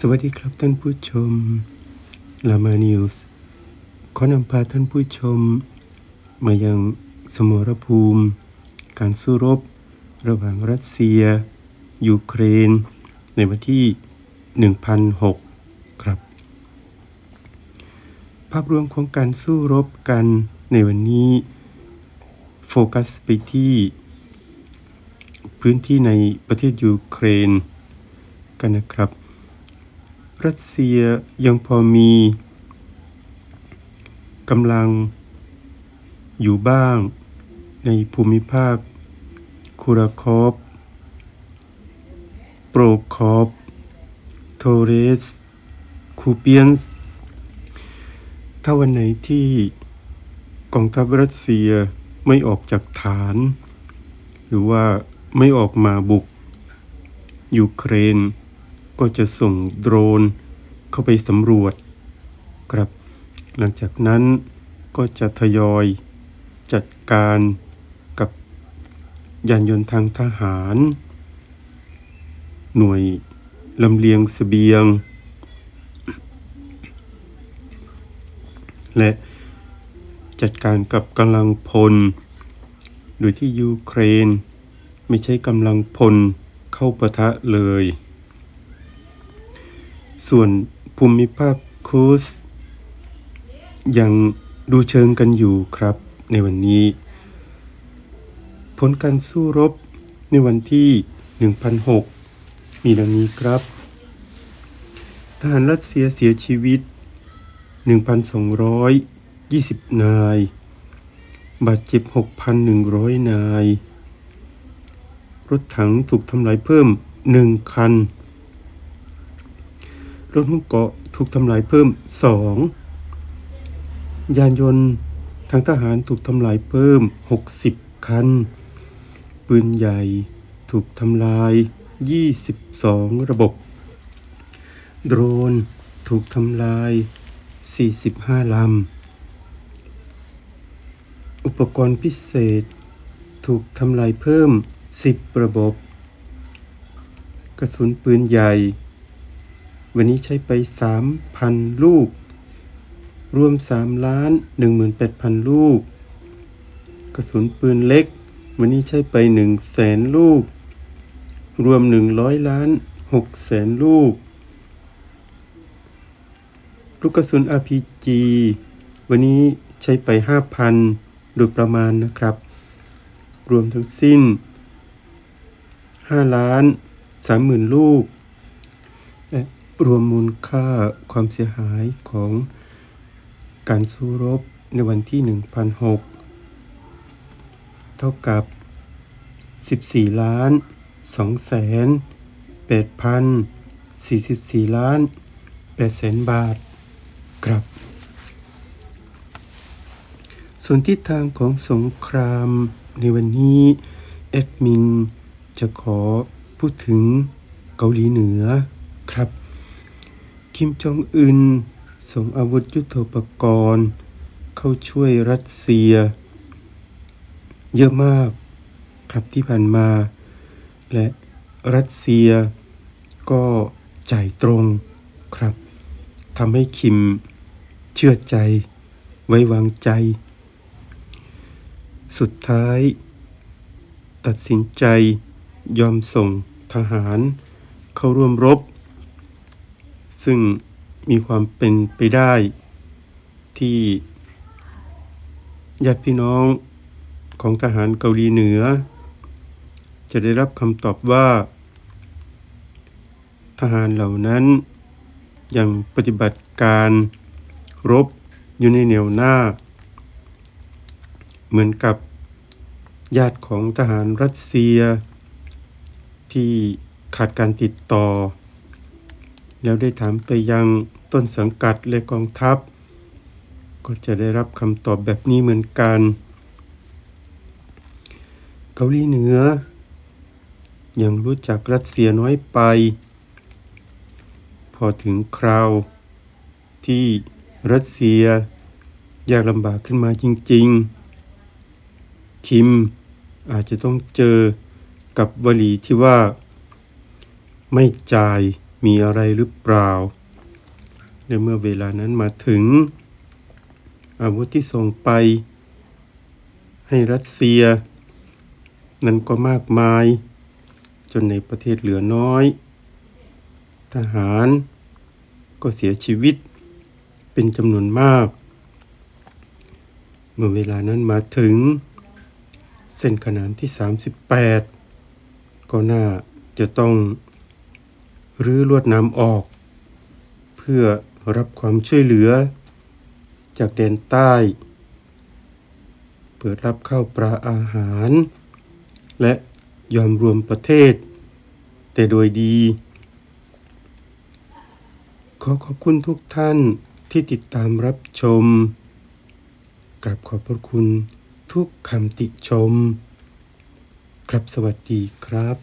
สวัสดีครับท่านผู้ชมลามานิวส์ขอนำพาท่านผู้ชม มายังสมรภูมิ การสู้รบ ระหว่างรัสเซีย ยูเครน ในวันที่ 1006 ครับ ภาพรวมของการสู้รบกันในวันนี้ โฟกัสไปที่ พื้นที่ในประเทศยูเครนกันนะครับ รัสเซียยังพอมีกำลังอยู่บ้างในภูมิภาคคูราคอฟโปรคอฟโทเรส คูเปียนส์ถ้าวันไหนที่กองทัพรัสเซียไม่ออกจากฐาน หรือว่าไม่ออกมาบุกยูเครน ก็จะส่งโดรนเข้าไปสำรวจครับ หลังจากนั้นก็จะทยอยจัดการกับยานยนต์ทางทหาร หน่วยลำเลียงเสบียง และจัดการกับกำลังพล โดยที่ยูเครน ไม่ใช่กำลังพลเข้าปะทะเลย ส่วนภูมิภาคคูสยังดูเชิงกันอยู่ครับในวันนี้ ผลการสู้รบในวันที่ 1006 มีดังนี้ครับ ทหารรัสเซียเสียชีวิต 1,220 นาย บาดเจ็บ 6,100 นาย รถถังถูกทำลายเพิ่ม 1 คัน รถหุ้มเกราะถูกทำลายเพิ่ม 2 ยานยนต์ทางทหารถูกทำลายเพิ่ม 60 คัน ปืนใหญ่ถูกทำลาย 22 ระบบ โดรนถูกทำลาย 45 ลำ อุปกรณ์พิเศษ ถูกทำลายเพิ่ม 10 ระบบ กระสุนปืนใหญ่ วันนี้ใช้ไป 3,000 ลูก รวม 3 ล้าน 18,000 ลูก กระสุนปืนเล็ก วันนี้ใช้ไป1แสนลูก รวม 100 ล้าน6แสนลูก ลูกกระสุน RPG วันนี้ใช้ไป 5,000 โดยประมาณนะครับ รวมทั้งสิ้น 5 ล้าน 30,000 ลูก รวมมูลค่าความเสียหายของการสู้รบในวันที่ 1,006 เท่ากับ 14 ล้าน2แสน8พัน44 ล้าน8แสนบาท ครับ ส่วนทิศทางของสงครามในวันนี้ แอดมินจะขอพูดถึงเกาหลีเหนือครับ คิมจองอึนส่งอาวุธยุโทโธปกรณ์ เข้าช่วยรัสเซีย เยอะมากครับที่ผ่านมา และรัสเซียก็จ่ายตรงครับทำให้คิมเชื่อใจ ไว้วางใจ สุดท้าย ตัดสินใจยอมส่งทหาร เข้าร่วมรบ ซึ่งมีความเป็นไปได้ที่ญาติพี่น้องของทหารเกาหลีเหนือ จะได้รับคำตอบว่า ทหารเหล่านั้นยังปฏิบัติการรบอยู่ในแนวหน้า เหมือนกับญาติของทหารรัสเซีย ที่ขาดการติดต่อ แล้วได้ถามไปยังต้นสังกัดและกองทัพ ก็จะได้รับคำตอบแบบนี้เหมือนกัน เกาหลีเหนือ ยังรู้จักรัสเซียน้อยไป พอถึงคราว ที่รัสเซียยากลำบากขึ้นมาจริง ๆ ทิมอาจจะต้องเจอกับวลีที่ว่า ไม่จ่าย มีอะไรหรือเปล่า ในเมื่อเวลานั้นมาถึง อาวุธที่ส่งไป ให้รัสเซีย นั้นก็มากมาย จนในประเทศเหลือน้อย ทหารก็เสียชีวิตเป็นจำนวนมาก เมื่อเวลานั้นมาถึง เส้นขนานที่ 38 ก็น่าจะต้อง หรือลวดน้ำออก เพื่อรับความช่วยเหลือ จากแดนใต้ เปิดรับเข้าวปลาอาหาร และยอมรวมประเทศ แต่โดยดี ขอขอบคุณทุกท่านที่ติดตามรับชม กราบขอบพระคุณทุกคำติชม ครับสวัสดีครับ